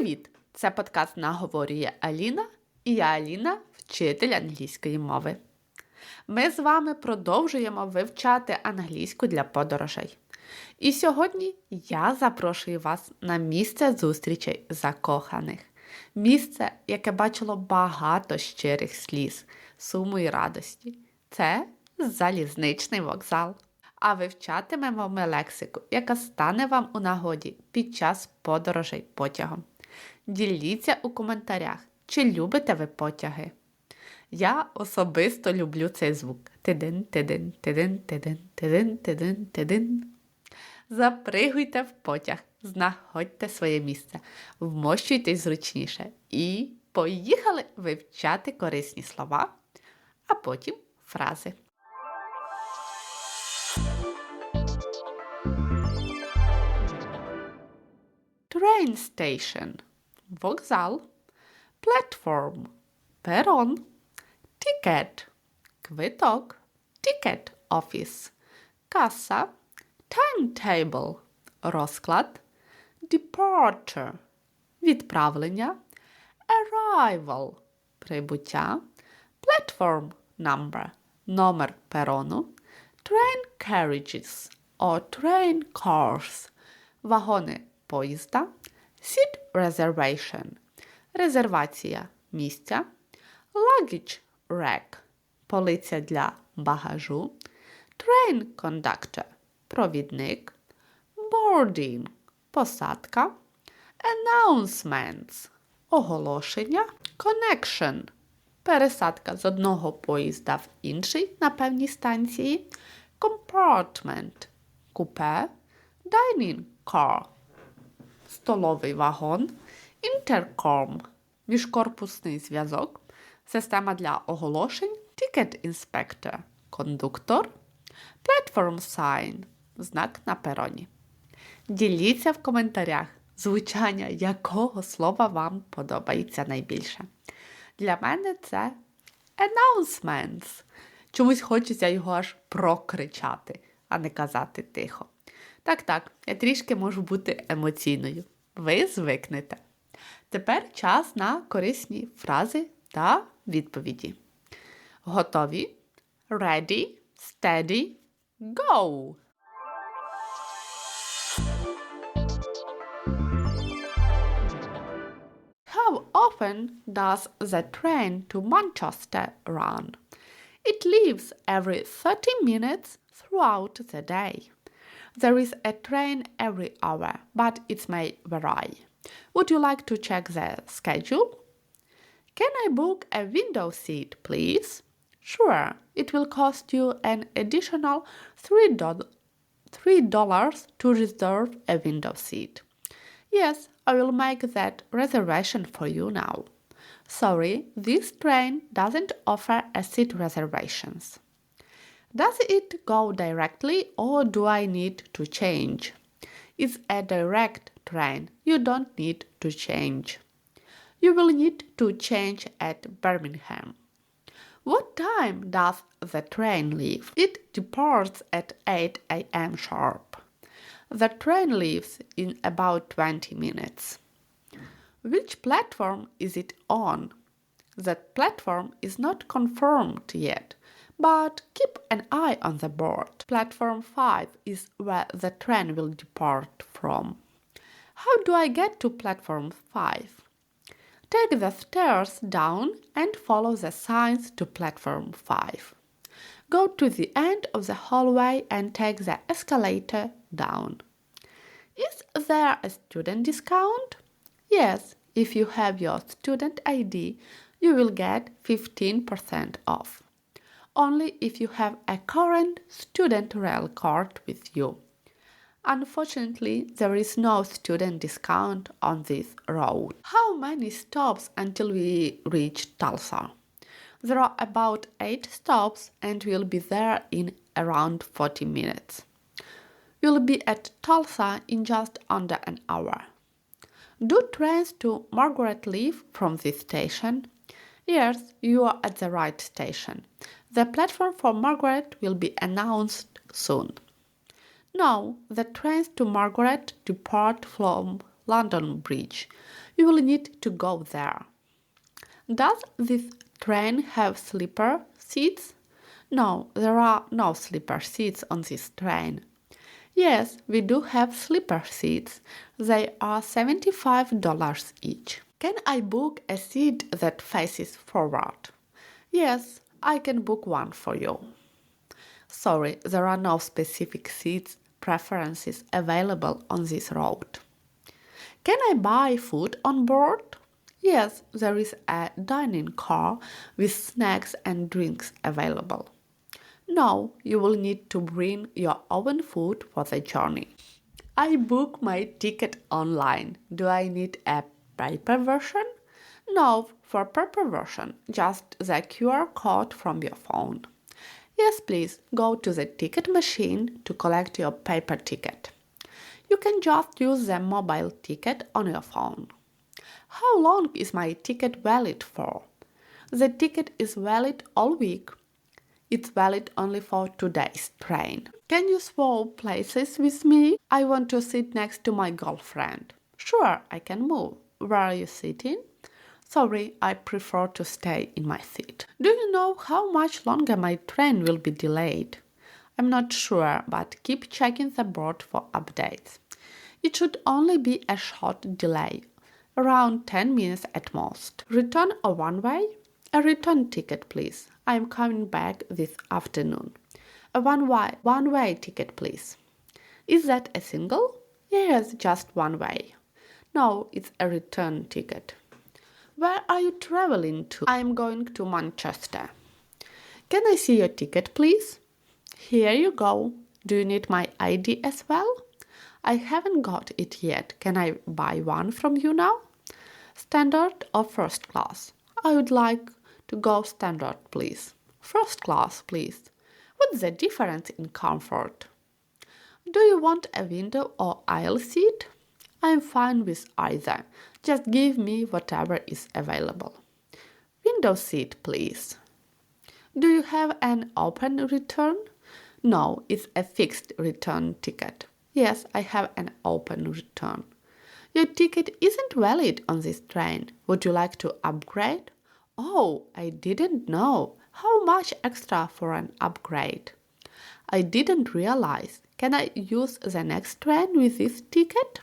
Привіт! Це подкаст Наговорює Аліна і я Аліна, вчитель англійської мови. Ми з вами продовжуємо вивчати англійську для подорожей. І сьогодні я запрошую вас на місце зустрічей закоханих. Місце, яке бачило багато щирих сліз, суму і радості. Це залізничний вокзал. А вивчатимемо ми лексику, яка стане вам у нагоді під час подорожей потягом. Діліться у коментарях, чи любите ви потяги. Я особисто люблю цей звук. Тидин, тидин, тидин, тидин, тидин, тидин, тидин. Запригуйте в потяг, знаходьте своє місце, вмощуйтесь зручніше і поїхали вивчати корисні слова, а потім фрази. Train station вокзал, platform перон, ticket квиток, ticket office, каса, timetable розклад, departure відправлення, arrival прибуття, platform number номер перону, train carriages or train cars вагони поїзда, seat reservation резервація місця, luggage rack полиця для багажу, train conductor провідник, boarding посадка, announcements оголошення, connection пересадка з одного поїзда в інший на певній станції, compartment купе, dining car столовий вагон, інтерком міжкорпусний зв'язок, система для оголошень, Ticket Inspector кондуктор, Platform Sign знак на пероні. Діліться в коментарях, звучання якого слова вам подобається найбільше. Для мене це announcements. Чомусь хочеться його аж прокричати, а не казати тихо. Так, так, я трішки можу бути емоційною. Ви звикнете. Тепер час на корисні фрази та відповіді. Готові? Ready, steady, go! How often does the train to Manchester run? It leaves every 30 minutes throughout the day. There is a train every hour, but it may vary. Would you like to check the schedule? Can I book a window seat, please? Sure, it will cost you an additional $3, $3 to reserve a window seat. Yes, I will make that reservation for you now. Sorry, this train doesn't offer a seat reservations. Does it go directly or do I need to change? It's a direct train. You don't need to change. You will need to change at Birmingham. What time does the train leave? It departs at 8 a.m. sharp. The train leaves in about 20 minutes. Which platform is it on? That platform is not confirmed yet, but keep an eye on the board. Platform 5 is where the train will depart from. How do I get to platform 5? Take the stairs down and follow the signs to platform 5. Go to the end of the hallway and take the escalator down. Is there a student discount? Yes, if you have your student ID, you will get 15% off. Only if you have a current student rail card with you. Unfortunately, there is no student discount on this road. How many stops until we reach Tulsa? There are about 8 stops and we'll be there in around 40 minutes. We'll be at Tulsa in just under an hour. Do trains to Margaret leave from this station? Yes, you are at the right station. The platform for Margaret will be announced soon. Now, the trains to Margaret depart from London Bridge. You will need to go there. Does this train have sleeper seats? No, there are no sleeper seats on this train. Yes, we do have sleeper seats. They are $75 each. Can I book a seat that faces forward? Yes, I can book one for you. Sorry, there are no specific seats preferences available on this route. Can I buy food on board? Yes, there is a dining car with snacks and drinks available. No, you will need to bring your own food for the journey. I book my ticket online. Do I need a paper version? No, for paper version, just the QR code from your phone. Yes, please go to the ticket machine to collect your paper ticket. You can just use the mobile ticket on your phone. How long is my ticket valid for? The ticket is valid all week. It's valid only for today's train. Can you swap places with me? I want to sit next to my girlfriend. Sure, I can move. Where are you sitting? Sorry, I prefer to stay in my seat. Do you know how much longer my train will be delayed? I'm not sure, but keep checking the board for updates. It should only be a short delay, around 10 minutes at most. Return or one way? A return ticket, please. I am coming back this afternoon. A one way, one way ticket, please. Is that a single? Yes, just one way. No, it's a return ticket. Where are you traveling to? I am going to Manchester. Can I see your ticket, please? Here you go. Do you need my ID as well? I haven't got it yet. Can I buy one from you now? Standard or first class? I would like to go standard, please. First class, please. What's the difference in comfort? Do you want a window or aisle seat? I'm fine with either. Just give me whatever is available. Window seat, please. Do you have an open return? No, it's a fixed return ticket. Yes, I have an open return. Your ticket isn't valid on this train. Would you like to upgrade? Oh, I didn't know. How much extra for an upgrade? I didn't realize. Can I use the next train with this ticket?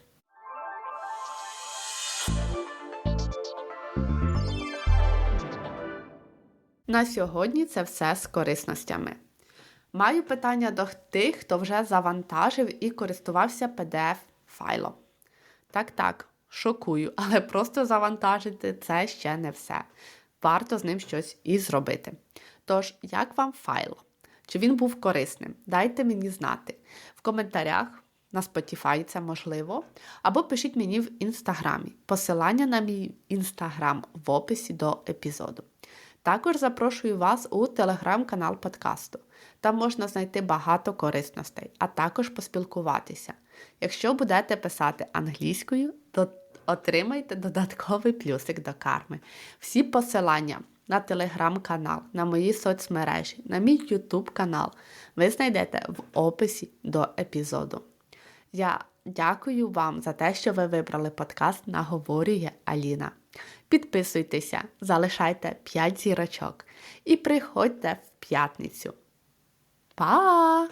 На сьогодні це все з корисностями. Маю питання до тих, хто вже завантажив і користувався PDF-файлом. Так, так, шокую, але просто завантажити це ще не все. Варто з ним щось і зробити. Тож, як вам файл? Чи він був корисним? Дайте мені знати. В коментарях на Spotify це можливо. Або пишіть мені в інстаграмі. Посилання на мій інстаграм в описі до епізоду. Також запрошую вас у телеграм-канал подкасту. Там можна знайти багато корисностей, а також поспілкуватися. Якщо будете писати англійською, то отримайте додатковий плюсик до карми. Всі посилання на телеграм-канал, на мої соцмережі, на мій ютуб канал ви знайдете в описі до епізоду. Я дякую вам за те, що ви вибрали подкаст Наговорює Аліна. Підписуйтеся, залишайте 5 зірочок і приходьте в п'ятницю. Па!